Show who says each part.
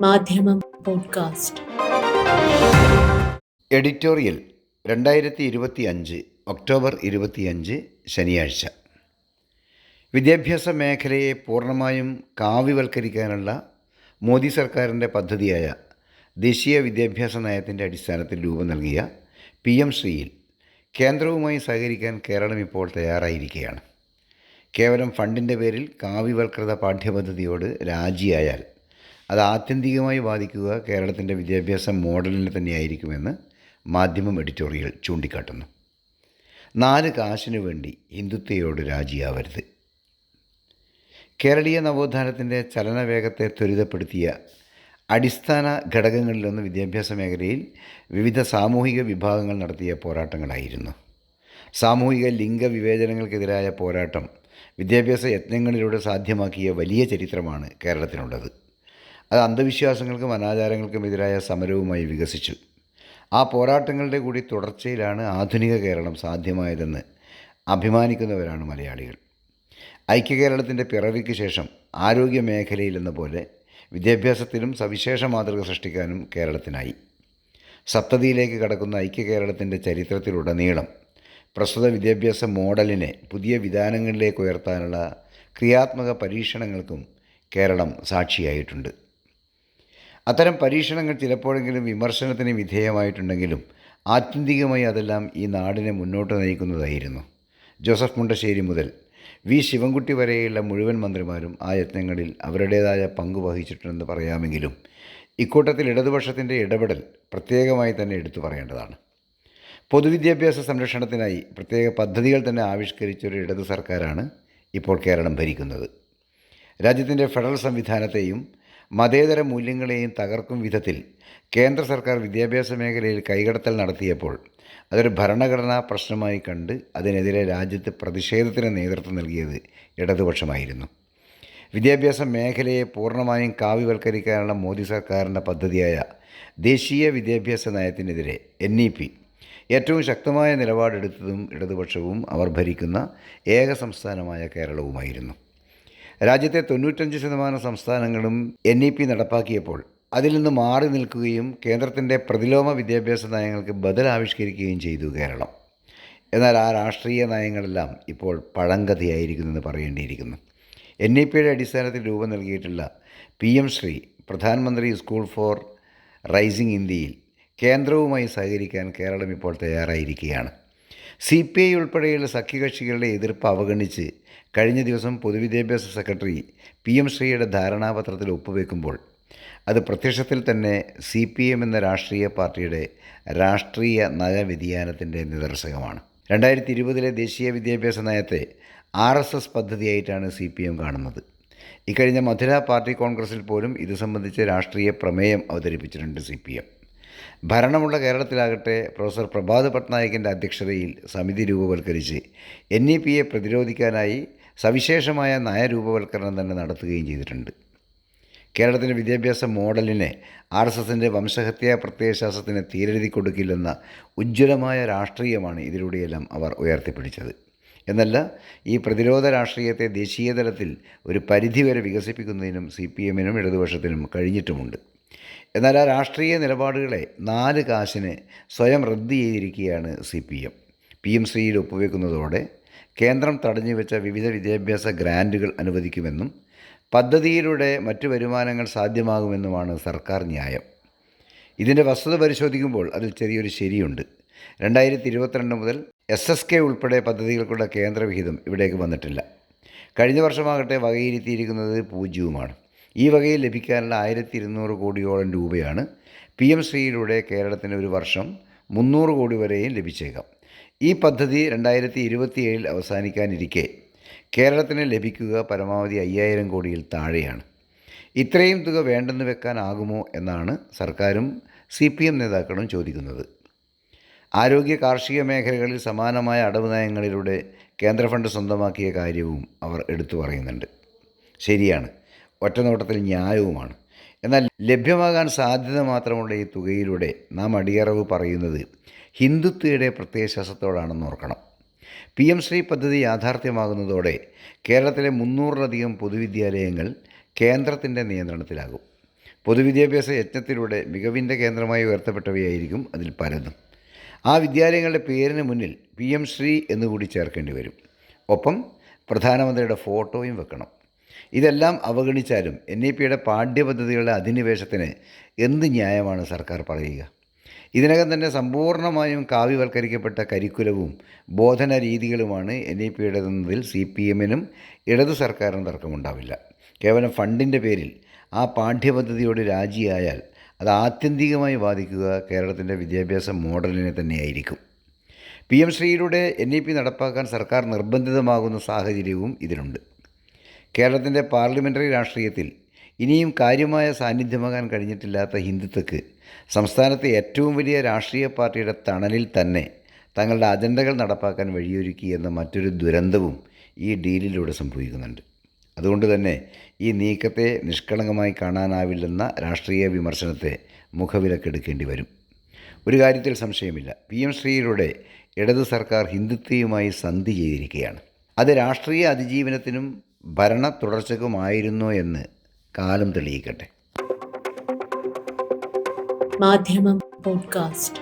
Speaker 1: മാധ്യമം podcast.
Speaker 2: Editorial രണ്ടായിരത്തി ഇരുപത്തി അഞ്ച് ഒക്ടോബർ ഇരുപത്തിയഞ്ച് ശനിയാഴ്ച. വിദ്യാഭ്യാസ മേഖലയെ പൂർണമായും കാവ്യവൽക്കരിക്കാനുള്ള മോദി സർക്കാരിന്റെ പദ്ധതിയായ ദേശീയ വിദ്യാഭ്യാസ നയത്തിന്റെ അടിസ്ഥാനത്തിൽ രൂപം നൽകിയ പി എം ശ്രീയിൽ കേന്ദ്രവുമായി സഹകരിക്കാൻ കേരളം ഇപ്പോൾ തയ്യാറായിരിക്കുകയാണ്. കേവലം ഫണ്ടിന്റെ പേരിൽ കാവ്യവൽകൃത പാഠ്യപദ്ധതിയോട് രാജിയായാൽ അത് ആത്യന്തികമായി ബാധിക്കുക കേരളത്തിന്റെ വിദ്യാഭ്യാസ മോഡലിനെ തന്നെയായിരിക്കുമെന്ന് മാധ്യമം എഡിറ്റോറിയൽ ചൂണ്ടിക്കാട്ടുന്നു. നാല് കാശിനു വേണ്ടി ഹിന്ദുത്വയോട് രാജിയാവരുത്. കേരളീയ നവോത്ഥാനത്തിന്റെ ചലനവേഗത്തെ ത്വരിതപ്പെടുത്തിയ അടിസ്ഥാന ഘടകങ്ങളിലൊന്ന് വിദ്യാഭ്യാസ മേഖലയിൽ വിവിധ സാമൂഹിക വിഭാഗങ്ങൾ നടത്തിയ പോരാട്ടങ്ങളായിരുന്നു. സാമൂഹിക ലിംഗ വിവേചനങ്ങൾക്കെതിരായ പോരാട്ടം വിദ്യാഭ്യാസ യത്നങ്ങളിലൂടെ സാധ്യമാക്കിയ വലിയ ചരിത്രമാണ് കേരളത്തിനുള്ളത്. അത് അന്ധവിശ്വാസങ്ങൾക്കും അനാചാരങ്ങൾക്കും എതിരായ സമരവുമായി വികസിച്ചു. ആ പോരാട്ടങ്ങളുടെ കൂടി തുടർച്ചയിലാണ് ആധുനിക കേരളം സാധ്യമായതെന്ന് അഭിമാനിക്കുന്നവരാണ് മലയാളികൾ. ഐക്യ കേരളത്തിന്റെ പിറവിക്ക് ശേഷം ആരോഗ്യ മേഖലയിലെന്ന പോലെ വിദ്യാഭ്യാസത്തിലും സവിശേഷ മാതൃക സൃഷ്ടിക്കാനും കേരളത്തിനായി. സപ്തതിയിലേക്ക് കടക്കുന്ന ഐക്യ കേരളത്തിന്റെ ചരിത്രത്തിലുടനീളം പ്രസ്തുത വിദ്യാഭ്യാസ മോഡലിനെ പുതിയ വിധാനങ്ങളിലേക്ക് ഉയർത്താനുള്ള ക്രിയാത്മക പരീക്ഷണങ്ങൾക്കും കേരളം സാക്ഷിയായിട്ടുണ്ട്. അത്തരം പരീക്ഷണങ്ങൾ ചിലപ്പോഴെങ്കിലും വിമർശനത്തിന് വിധേയമായിട്ടുണ്ടെങ്കിലും ആത്യന്തികമായി അതെല്ലാം ഈ നാടിനെ മുന്നോട്ട് നയിക്കുന്നതായിരുന്നു. ജോസഫ് മുണ്ടശ്ശേരി മുതൽ വി. ശിവൻകുട്ടി വരെയുള്ള മുഴുവൻ മന്ത്രിമാരും ആ യത്നങ്ങളിൽ അവരുടേതായ പങ്ക് വഹിച്ചിട്ടുണ്ടെന്ന് പറയാമെങ്കിലും ഇക്കൂട്ടത്തിൽ ഇടതുപക്ഷത്തിന്റെ ഇടപെടൽ പ്രത്യേകമായി തന്നെ എടുത്തു പറയേണ്ടതാണ്. പൊതുവിദ്യാഭ്യാസ സംരക്ഷണത്തിനായി പ്രത്യേക പദ്ധതികൾ തന്നെ ആവിഷ്കരിച്ചൊരു ഇടതു സർക്കാരാണ് ഇപ്പോൾ കേരളം ഭരിക്കുന്നത്. രാജ്യത്തിന്റെ ഫെഡറൽ സംവിധാനത്തെയും മതേതര മൂല്യങ്ങളെയും തകർക്കും വിധത്തിൽ കേന്ദ്ര സർക്കാർ വിദ്യാഭ്യാസ മേഖലയിൽ കൈകടത്തൽ നടത്തിയപ്പോൾ അതൊരു ഭരണഘടനാ പ്രശ്നമായി കണ്ട് അതിനെതിരെ രാജ്യത്ത് പ്രതിഷേധത്തിന് നേതൃത്വം നൽകിയത് ഇടതുപക്ഷമായിരുന്നു. വിദ്യാഭ്യാസ മേഖലയെ പൂർണമായും കാവ്യവൽക്കരിക്കാനുള്ള മോദി സർക്കാരിന്റെ പദ്ധതിയായ ദേശീയ വിദ്യാഭ്യാസ നയത്തിനെതിരെ എൻ ഇ പി ഏറ്റവും ശക്തമായ നിലപാടെടുത്തതും ഇടതുപക്ഷവും അവർ ഭരിക്കുന്ന ഏക സംസ്ഥാനമായ കേരളവുമായിരുന്നു. രാജ്യത്തെ തൊണ്ണൂറ്റഞ്ച് ശതമാനം സംസ്ഥാനങ്ങളും എൻ ഇ പി നടപ്പാക്കിയപ്പോൾ അതിൽ നിന്ന് മാറി നിൽക്കുകയും കേന്ദ്രത്തിന്റെ പ്രതിലോമ വിദ്യാഭ്യാസ നയങ്ങൾക്ക് ബദൽ ആവിഷ്കരിക്കുകയും ചെയ്തു കേരളം. എന്നാൽ ആ രാഷ്ട്രീയ നയങ്ങളെല്ലാം ഇപ്പോൾ പഴങ്കഥയായിരിക്കുന്നെന്ന് പറയേണ്ടിയിരിക്കുന്നു. എൻ ഇ പിയുടെ അടിസ്ഥാനത്തിൽ രൂപം നൽകിയിട്ടുള്ള പി എം ശ്രീ പ്രധാനമന്ത്രി സ്കൂൾ ഫോർ റൈസിംഗ് ഇന്ത്യയിൽ കേന്ദ്രവുമായി സഹകരിക്കാൻ കേരളം ഇപ്പോൾ തയ്യാറായിരിക്കുകയാണ്. സി പി ഐ ഉൾപ്പെടെയുള്ള സഖ്യകക്ഷികളുടെ എതിർപ്പ് അവഗണിച്ച് കഴിഞ്ഞ ദിവസം പൊതുവിദ്യാഭ്യാസ സെക്രട്ടറി പി എം ശ്രീയുടെ ധാരണാപത്രത്തിൽ ഒപ്പുവെക്കുമ്പോൾ അത് പ്രത്യക്ഷത്തിൽ തന്നെ സി പി എം എന്ന രാഷ്ട്രീയ പാർട്ടിയുടെ രാഷ്ട്രീയ നയവ്യതിയാനത്തിന്റെ നിദർശകമാണ്. രണ്ടായിരത്തി ഇരുപതിലെ ദേശീയ വിദ്യാഭ്യാസ നയത്തെ ആർ എസ് എസ് പദ്ധതിയായിട്ടാണ് സി പി എം കാണുന്നത്. ഇക്കഴിഞ്ഞ മധുര പാർട്ടി കോൺഗ്രസിൽ പോലും ഇത് സംബന്ധിച്ച് രാഷ്ട്രീയ പ്രമേയം അവതരിപ്പിച്ചിട്ടുണ്ട് സി പി എം. ഭരണമുള്ള കേരളത്തിലാകട്ടെ പ്രൊഫസർ പ്രഭാത് പട്നായിക്കിന്റെ അധ്യക്ഷതയിൽ സമിതി രൂപവൽക്കരിച്ച് എൻ ഇ പിയെ പ്രതിരോധിക്കാനായി സവിശേഷമായ നയരൂപവൽക്കരണം തന്നെ നടത്തുകയും ചെയ്തിട്ടുണ്ട്. കേരളത്തിന്റെ വിദ്യാഭ്യാസ മോഡലിനെ ആർ എസ് എസിന്റെ വംശഹത്യാ പ്രത്യയശാസ്ത്രത്തിന് തീരെഴുതി കൊടുക്കില്ലെന്ന ഉജ്ജ്വലമായ രാഷ്ട്രീയമാണ് ഇതിലൂടെയെല്ലാം അവർ ഉയർത്തിപ്പിടിച്ചത്. എന്നല്ല ഈ പ്രതിരോധ രാഷ്ട്രീയത്തെ ദേശീയതലത്തിൽ ഒരു പരിധിവരെ വികസിപ്പിക്കുന്നതിനും സി പി എമ്മിനും ഇടതുപക്ഷത്തിനും കഴിഞ്ഞിട്ടുമുണ്ട്. എന്നാൽ ആ രാഷ്ട്രീയ നിലപാടുകളെ നാല് കാശിന് സ്വയം റദ്ദ് ചെയ്തിരിക്കുകയാണ് C P M. P M ശ്രീയിൽ ഒപ്പുവെക്കുന്നതോടെ കേന്ദ്രം തടഞ്ഞു വെച്ച വിവിധ വിദ്യാഭ്യാസ ഗ്രാന്റുകൾ അനുവദിക്കുമെന്നും പദ്ധതിയിലൂടെ മറ്റു വരുമാനങ്ങൾ സാധ്യമാകുമെന്നുമാണ് സർക്കാർ ന്യായം. ഇതിന്റെ വസ്തുത പരിശോധിക്കുമ്പോൾ അതിൽ ചെറിയൊരു ശരിയുണ്ട്. രണ്ടായിരത്തി ഇരുപത്തിരണ്ട് മുതൽ എസ് എസ് കെ ഉൾപ്പെടെ പദ്ധതികൾക്കുള്ള കേന്ദ്രവിഹിതം ഇവിടേക്ക് വന്നിട്ടില്ല. കഴിഞ്ഞ വർഷമാകട്ടെ വകയിരുത്തിയിരിക്കുന്നത് പൂജ്യവുമാണ്. ഈ വകയിൽ ലഭിക്കാനുള്ള ആയിരത്തി ഇരുന്നൂറ് കോടിയോളം രൂപയാണ് പി എം ശ്രീയിലൂടെ കേരളത്തിന് ഒരു വർഷം മുന്നൂറ് കോടി വരെയും ലഭിച്ചേക്കാം. ഈ പദ്ധതി രണ്ടായിരത്തി ഇരുപത്തിയേഴിൽ അവസാനിക്കാനിരിക്കെ കേരളത്തിന് ലഭിക്കുക പരമാവധി അയ്യായിരം കോടിയിൽ താഴെയാണ്. ഇത്രയും തുക വേണ്ടെന്ന് വെക്കാനാകുമോ എന്നാണ് സർക്കാരും സി പി എം നേതാക്കളും ചോദിക്കുന്നത്. ആരോഗ്യ കാർഷിക മേഖലകളിൽ സമാനമായ അടവ് നയങ്ങളിലൂടെ കേന്ദ്ര ഫണ്ട് സ്വന്തമാക്കിയ കാര്യവും അവർ എടുത്തു പറയുന്നുണ്ട്. ശരിയാണ്. ഒറ്റനോട്ടത്തിൽ ന്യായവുമാണ്. എന്നാൽ ലഭ്യമാകാൻ സാധ്യത മാത്രമുള്ള ഈ തുകയിലൂടെ നാം അടിയറവ് പറയുന്നത് ഹിന്ദുത്വയുടെ പ്രത്യയശാസ്ത്രത്തോടാണെന്ന് ഓർക്കണം. പി എം ശ്രീ പദ്ധതി യാഥാർത്ഥ്യമാകുന്നതോടെ കേരളത്തിലെ മുന്നൂറിലധികം പൊതുവിദ്യാലയങ്ങൾ കേന്ദ്രത്തിന്റെ നിയന്ത്രണത്തിലാകും. പൊതുവിദ്യാഭ്യാസ യജ്ഞത്തിലൂടെ മികവിന്റെ കേന്ദ്രമായി ഉയർത്തപ്പെട്ടവയായിരിക്കും അതിൽ പലതും. ആ വിദ്യാലയങ്ങളുടെ പേരിന് മുന്നിൽ പി എം ശ്രീ എന്നുകൂടി ചേർക്കേണ്ടി വരും. ഒപ്പം പ്രധാനമന്ത്രിയുടെ ഫോട്ടോയും വെക്കണം. ഇതെല്ലാം അവഗണിച്ചാലും എൻ ഇ പിയുടെ പാഠ്യപദ്ധതികളുടെ അധിനിവേശത്തിന് എന്ത് ന്യായമാണ് സർക്കാർ പറയുക? ഇതിനകം തന്നെ സമ്പൂർണമായും കാവ്യവൽക്കരിക്കപ്പെട്ട കരിക്കുലവും ബോധന രീതികളുമാണ് എൻ ഇ പിയുടേതെന്നതിൽ സി പി എമ്മിനും ഇടതു സർക്കാരിനും തർക്കമുണ്ടാവില്ല. കേവലം ഫണ്ടിന്റെ പേരിൽ ആ പാഠ്യപദ്ധതിയോട് രാജിയായാൽ അത് ആത്യന്തികമായി ബാധിക്കുക കേരളത്തിന്റെ വിദ്യാഭ്യാസ മോഡലിനെ തന്നെയായിരിക്കും. പി എം ശ്രീയിലൂടെ എൻ ഇ പി നടപ്പാക്കാൻ സർക്കാർ നിർബന്ധിതമാകുന്ന സാഹചര്യവും ഇതിലുണ്ട്. കേരളത്തിന്റെ പാർലമെന്ററി രാഷ്ട്രീയത്തിൽ ഇനിയും കാര്യമായ സാന്നിധ്യമാകാൻ കഴിഞ്ഞിട്ടില്ലാത്ത ഹിന്ദുത്വക്ക് സംസ്ഥാനത്തെ ഏറ്റവും വലിയ രാഷ്ട്രീയ പാർട്ടിയുടെ തണലിൽ തന്നെ തങ്ങളുടെ അജണ്ടകൾ നടപ്പാക്കാൻ വഴിയൊരുക്കി എന്ന മറ്റൊരു ദുരന്തവും ഈ ഡീലിലൂടെ സംഭവിക്കുന്നുണ്ട്. അതുകൊണ്ട് തന്നെ ഈ നീക്കത്തെ നിഷ്കളങ്കമായി കാണാനാവില്ലെന്ന രാഷ്ട്രീയ വിമർശനത്തെ മുഖവിലക്കെടുക്കേണ്ടി വരും. ഒരു കാര്യത്തിൽ സംശയമില്ല. പി എം ശ്രീയിലൂടെ ഇടതു സർക്കാർ ഹിന്ദുത്വയുമായി സന്ധി ചെയ്തിരിക്കുകയാണ്. അത് രാഷ്ട്രീയ അതിജീവനത്തിനും ഭരണ തുടർച്ചയ്ക്കുമായിരുന്നോ എന്ന് കാലം തെളിയിക്കട്ടെ.
Speaker 1: മാധ്യമം പോഡ്കാസ്റ്റ്.